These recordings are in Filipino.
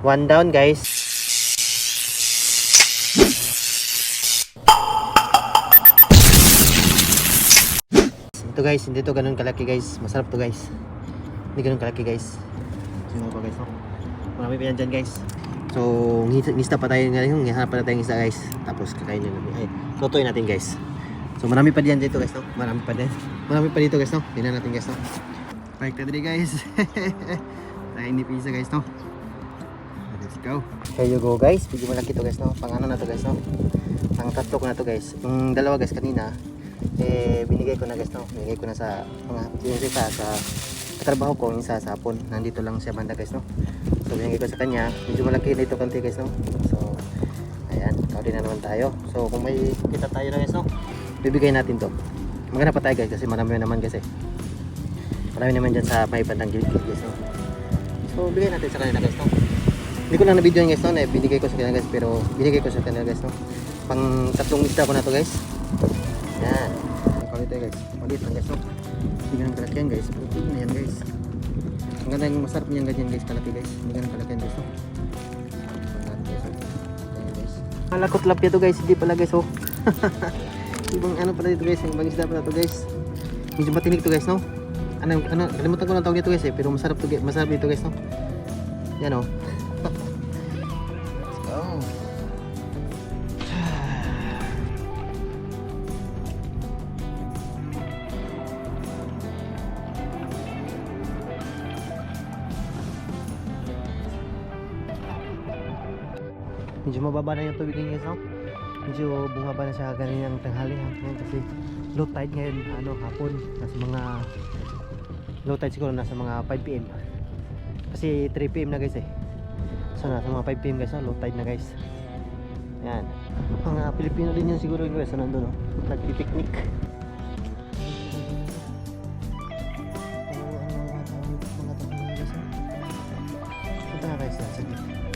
One down guys. Ito guys, hindi to ganun kalaki guys. Masarap to guys. Hindi ganun kalaki guys. Tingnan ko guys. Oh. Marami pa yan dyan guys. So, ngis- ngista pa tayo ngayon. Ngayon pa na tayong isda guys. Tapos kakainin natin. Ay, lutuin natin guys. So, marami pa diyan dito guys. No? Marami pa din. Marami pa dito guys. No? Tingnan natin guys. No? Bike na guys. tayo ni pizza guys. No? Let's go. Here you go guys. Medyo malaki to guys. No? Pang ano na to guys. No? Pang tatlo na to guys. Yung dalawa guys kanina. Eh, binigay ko na guys. No? Binigay ko na sa mga yung isa sa katrabaho ko yung isa sa hapon. Nandito lang siya banda guys. No? So binigay ko sa kanya. Medyo malaki na ito konti guys. No? So ayan. Kauli na naman tayo. So kung may kita tayo na guys. No? Bibigay natin to. Maganda pa tayo guys kasi marami naman guys eh. Marami naman dyan sa may bandang gilid guys. No? So bigay natin sa kanila guys. No? Hindi ko na video guys. No? Na binigay ko sa kanila guys. Pero binigay ko sa kanila guys. No? Pang tatlong isda ko na to guys. Yan. Tayo guys. Maliit lang guys. No? Hindi ganun kalaki yan guys. Puti na yan guys. Ang ganda yung masarap niyan ganyan guys. Kalaki guys. Hindi ganun kalaki yan guys. No? Malakot lapya to guys. Hindi pala guys. Oh. Ibang ano pala dito guys. Ibang isda pala to guys. Medyo matinig to guys. No? Ano, ano, kalimutan ko na tawag nito guys eh. Pero masarap to. Masarap dito guys. No? Yan oh. Medyo mababa na yung tubig ngayon no? Medyo bumaba na siya ganinang tanghali ha? Ngayon kasi low tide ngayon, ano, hapon. Nasa mga low tide siguro nasa mga 5pm. Kasi 3pm na guys eh. So nasa mga 5pm guys, no? low tide na guys. Yan. Mga Pilipino din yun siguro guys, nandun, no? Nagpipiknik. Punta na guys, yan. Sige. Pagkat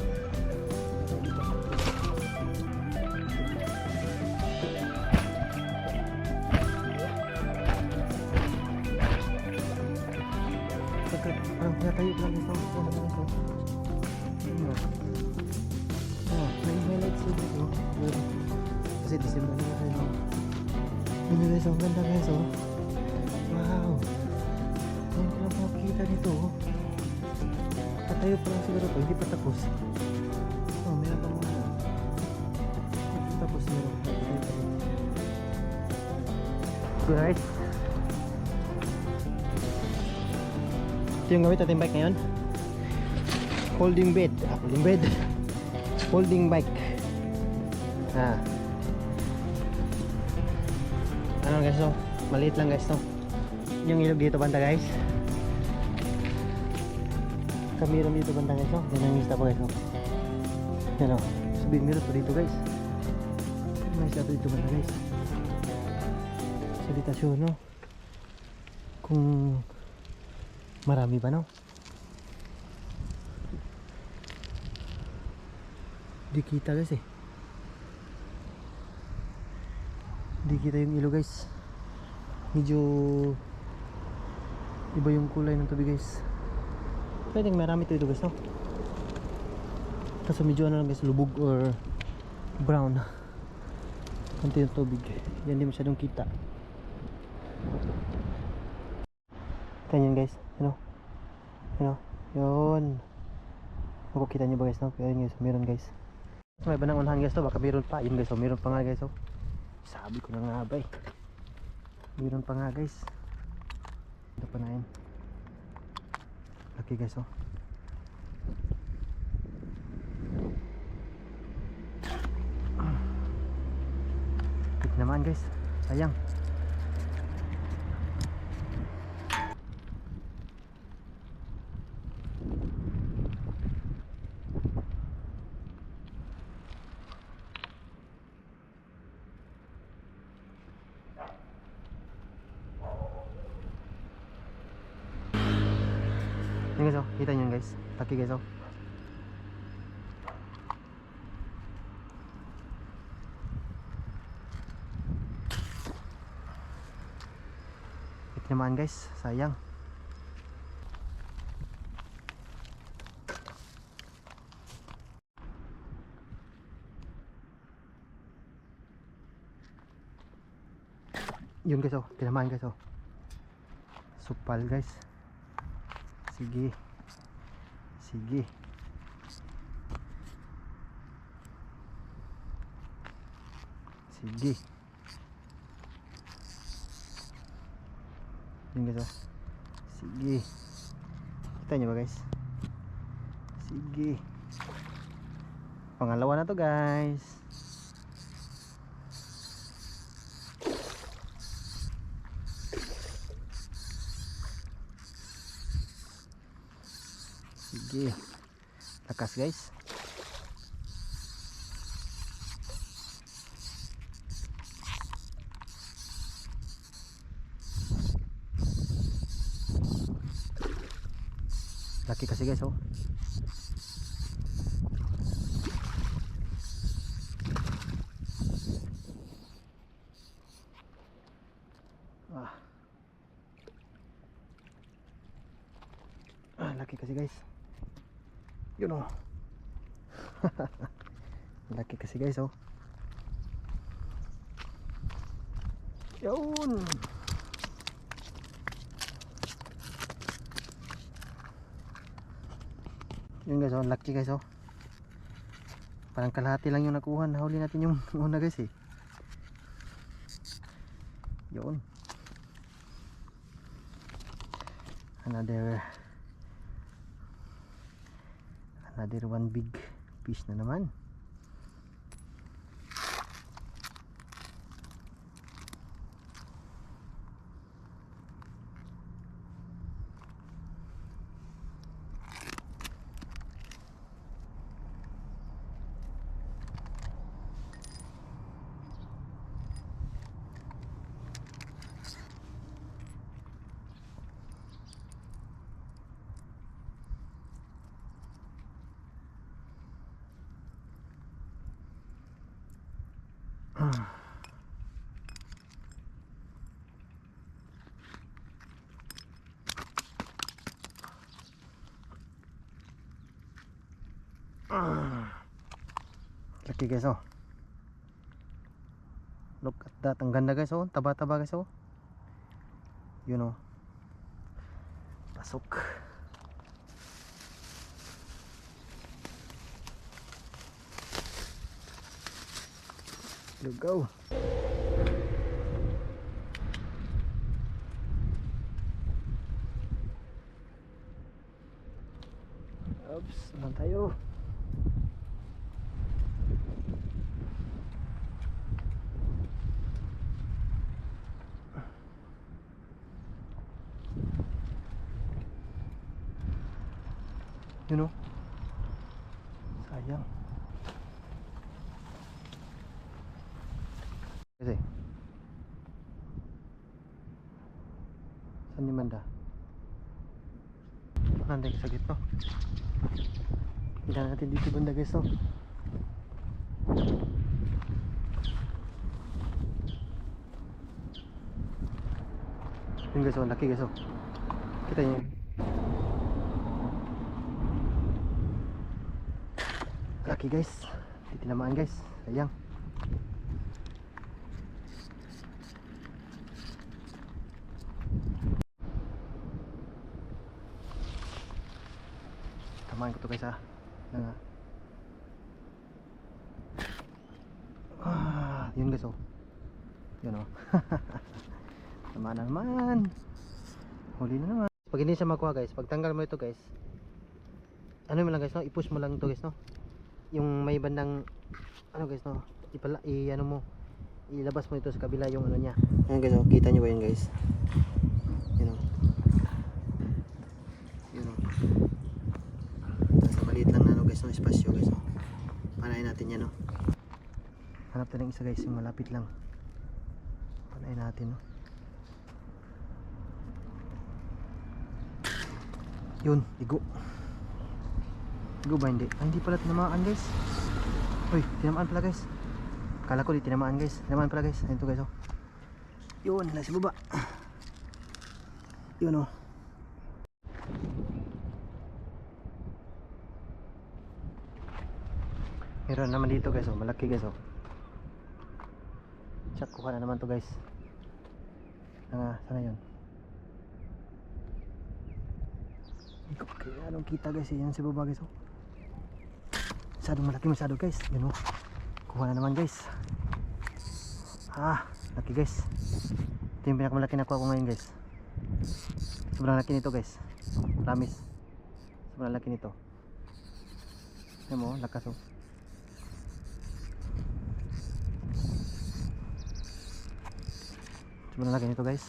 ganda guys oh. Wow. Ngayon ko lang makikita nito oh. Patayo pa lang siguro po, hindi pa tapos. Oh, meron pa mga. Hindi pa tapos meron. Guys, Ito yung gamit natin bike ngayon. Holding bed. Ah, holding bed. Holding bike. Ah. Ano guys to? Maliit lang guys to. Yung ilog dito banda guys. Kamiram dito banda guys to. Yan ang isda pa guys to. Yan o. Sabihin meron pa dito guys. May isda dito banda guys. Salitasyon no. Kung Marami ba no? Di kita guys eh. Di kita yung ilo guys. Medyo iba yung kulay ng tubig guys. Pwedeng marami to dito guys no? Kaso medyo ano lang guys, lubog or brown. Konti yung tubig. Yan di masyadong kita. Ganyan guys. Ano? Ano? Yun. Makukita nyo ba guys no? Yun guys. Meron guys. May ba nang unahan guys to? Baka meron pa. Yun guys. Oh, meron pa nga guys. Oh. Sabi ko na nga ba eh. Meron pa nga guys. Ito pa na yun. Laki guys oh. Naman guys. Sayang. guys. Taki guys oh. It naman guys. Sayang. Yun guys oh. Tinamaan guys oh. Supal guys. Sige. Sige. Sige. Yun guys oh. Sige. Kita nyo guys? Sige. Pangalawa na to guys. Sige. Lakas guys. Laki kasi guys oh. Ah. Ah, laki kasi guys. Yun oh. laki kasi guys oh. Yun. Yun guys oh, laki guys oh. Parang kalahati lang yung nakuha. Nahuli natin yung una guys eh. Yun. Another another one big fish na naman. Laki guys oh. Look at that. Ang ganda guys oh. Taba-taba guys oh. Yun oh. Pasok. Lugaw. Oops, naman tayo. Yun o. Sayang. Kasi. Saan yung banda? Nanday sa gitno. Hindi natin dito banda guys no. Yun guys oh, laki guys oh. Kita yun. Laki guys. Di tinamaan guys. Sayang. Tamaan ko to guys ha. Yan nga. Ah, yun guys oh. Yun oh. Tamaan na naman. Huli na naman. Pag hindi siya makuha guys, pagtanggal mo ito guys, ano mo lang guys no, i-push mo lang ito guys no. Yung may bandang ano guys no, ipala i ano mo, ilabas mo ito sa kabila yung ano niya. Ayan guys oh, kita niyo ba yun guys? Yun oh. Yun oh. Nasa maliit lang na ano guys espasyo guys no. Panayin natin yan no. Hanap tayo ng isa guys, yung malapit lang. Panayin natin no. Yun, igo. Igo ba hindi? Ah, hindi pala tinamaan guys. Uy, tinamaan pala guys. Kala ko di tinamaan guys. Tinamaan pala guys. Ayun to guys oh. Yun, nasa baba. Yun oh. Meron naman dito guys oh, malaki guys oh. Check kuha na naman to guys. Nga, sana yun. Hindi ko kaya anong kita guys, eh. yan sa baba guys. Oh. Masyadong malaki masyado guys. Yun oh. Kuha na naman guys. Ah, laki guys. Ito yung pinakamalaki na kuha ko ngayon guys. Sobrang laki nito guys. Promise. Sobrang laki nito. Ayan mo, lakas oh. Sobrang laki nito guys.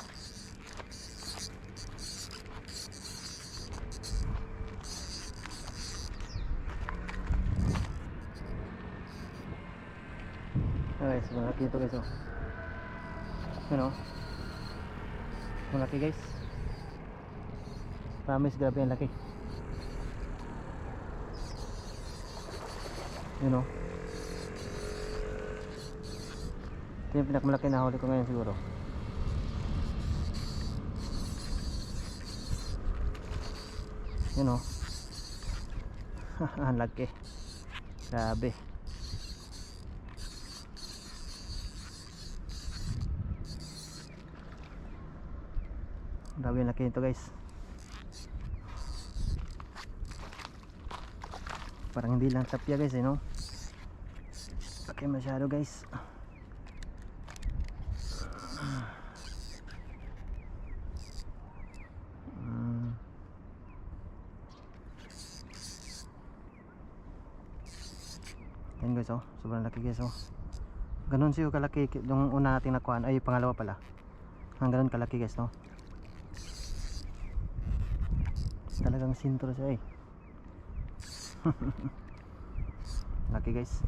Okay, sobrang laki nito guys oh. Yun oh. Sobrang laki guys. Promise grabe ang laki. Yun oh. Ito yung pinakamalaki na huli ko ngayon siguro. Yun oh. ang laki. Grabe. Grabe ang laki nito guys. Parang hindi lang tapya guys eh no. Laki masyado guys. Mm. Yan guys oh, sobrang laki guys oh. Ganon siyo kalaki yung una nating nakuhaan ay pangalawa pala. Ang ganon kalaki guys no. Talagang sintro siya eh. laki guys.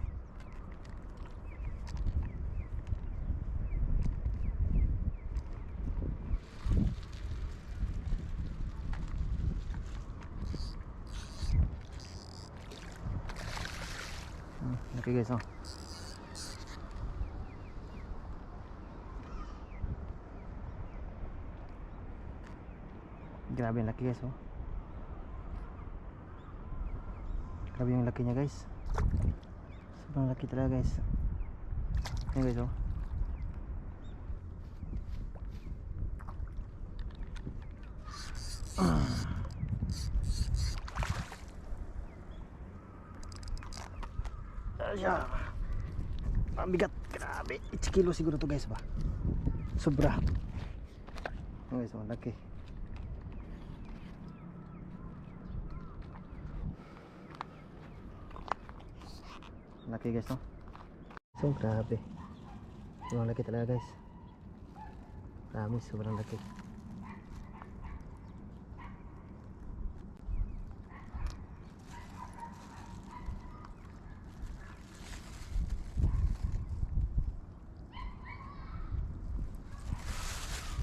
Laki guys oh. Grabe ang laki guys oh. Grabe yung laki niya guys. Sobrang laki talaga guys. Ayan guys oh. Asya. Ang bigat. Grabe. 1 kilo siguro to guys ba. Sobra. Ayan guys oh, laki. Guys no. So grabe. Sobrang talaga guys. Promise sobrang laki.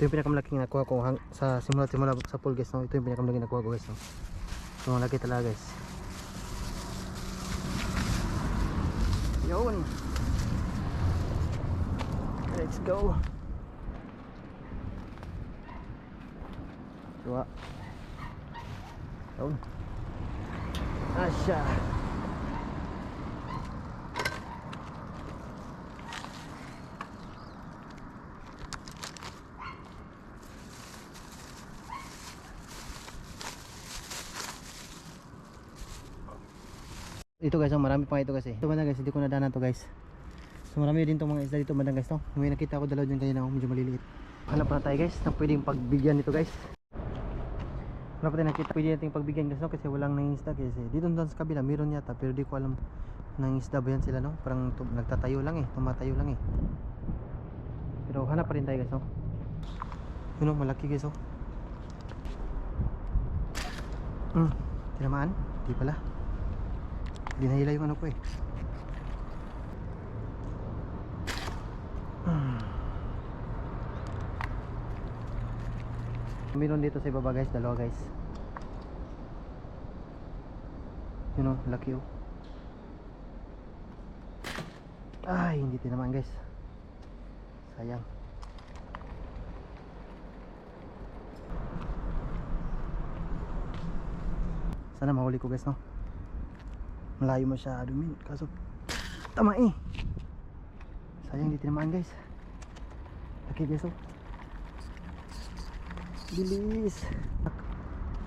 Ito yung pinakamalaking nakuha ko hang, sa simula simula sa pool guys no. Ito yung pinakamalaking nakuha ko guys no. Sobrang laki talaga guys. Yun. Let's go. Dua. Yun. Asya. Ito guys, oh, marami pa ito kasi. Ito bandang guys, hindi ko nadaanan to guys. So marami din itong mga isda dito bandang guys. No? May nakita ko dalaw dyan kanina, oh, medyo maliliit. Hanap na tayo guys, na pwedeng pagbigyan nito guys. Wala pa tayo nakita, pwede natin pagbigyan guys no? kasi walang nangisda kasi dito doon sa kabila, meron yata pero di ko alam nangisda ba yan sila no? Parang nagtatayo lang eh, tumatayo lang eh. Pero hanap pa rin tayo guys no? Yun oh, malaki guys oh. Hmm, tinamaan? Di pala. Hindi nahila yung ano ko eh. Meron dito sa ibaba guys, dalawa guys. Yun o, laki o. Ay, hindi tinamaan guys. Sayang. Sana mahuli ko guys no. Malayo masyado min. Kaso tama eh. Sayang di tinamaan guys. Laki guys oh. Bilis.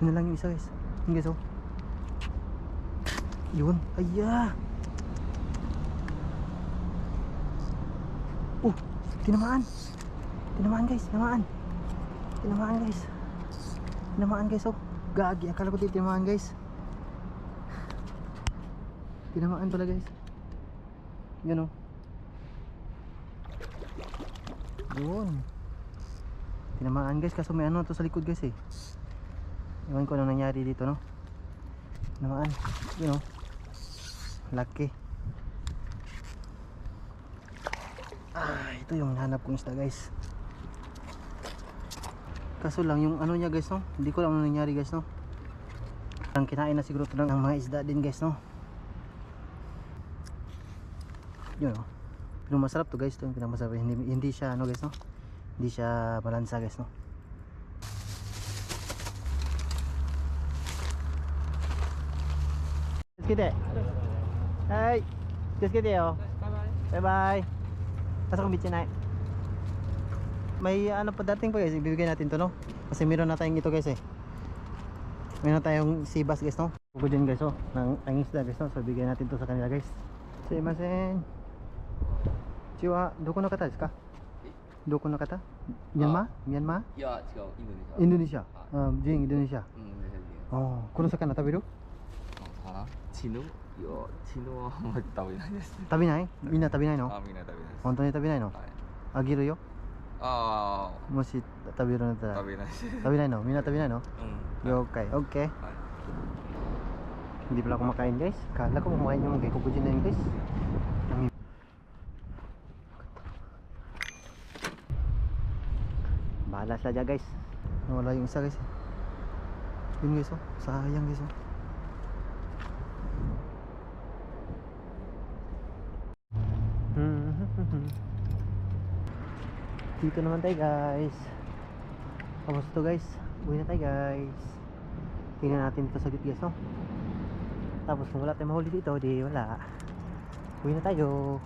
Yun lang yung isa guys. Yun guys oh. Yun. Aya. Oh, tinamaan. Tinamaan guys, tinamaan. Tinamaan guys. Tinamaan guys oh. Gagi, akala ko di tinamaan guys. Tinamaan pala guys. Yun oh. Yun. Tinamaan guys kaso may ano to sa likod guys eh. Ewan ko anong nangyari dito no. Tinamaan. Yun oh. Lucky. Ah, ito yung hanap kong isda guys. Kaso lang yung ano niya guys no. Hindi ko lang ano nangyari guys no. Ang kinain na siguro ito ng mga isda din guys no. Yun oh. Pero masarap to guys, to yung pinakamasarap. Hindi, hindi siya ano guys no. Hindi siya balansa guys no. Kita. Hai. Just kita yo. Bye bye. Asa kong bitchin ay. May ano pa dating pa guys, ibibigay natin to no. Kasi meron na tayong ito guys eh. Meron na tayong sibas guys no. Bukod din guys oh, ng ang isda guys no. So bigyan natin to sa kanila guys. ちは。どこの方ですか？どこの方？ミャンマー？ミャンマー？いや違うインドネシア。インドネインドネシア。この魚食べる？魚チヌいやチ食べない食べない？みんな食べないの？みんな食べない本当に食べないの？あげるよ。ああ。もし食べら。食べな食べないの？みんな食べないの？了解。オッケー Di belakang makain guys, karena aku mau. Bahala siya dyan guys. Wala yung isa guys yun guys oh. Sayang guys oh. Dito naman tayo guys. Tapos to guys? Uwi na tayo guys. Tingnan natin dito sa git guys no tapos kung wala tayong mahuli dito di wala. Uwi na tayo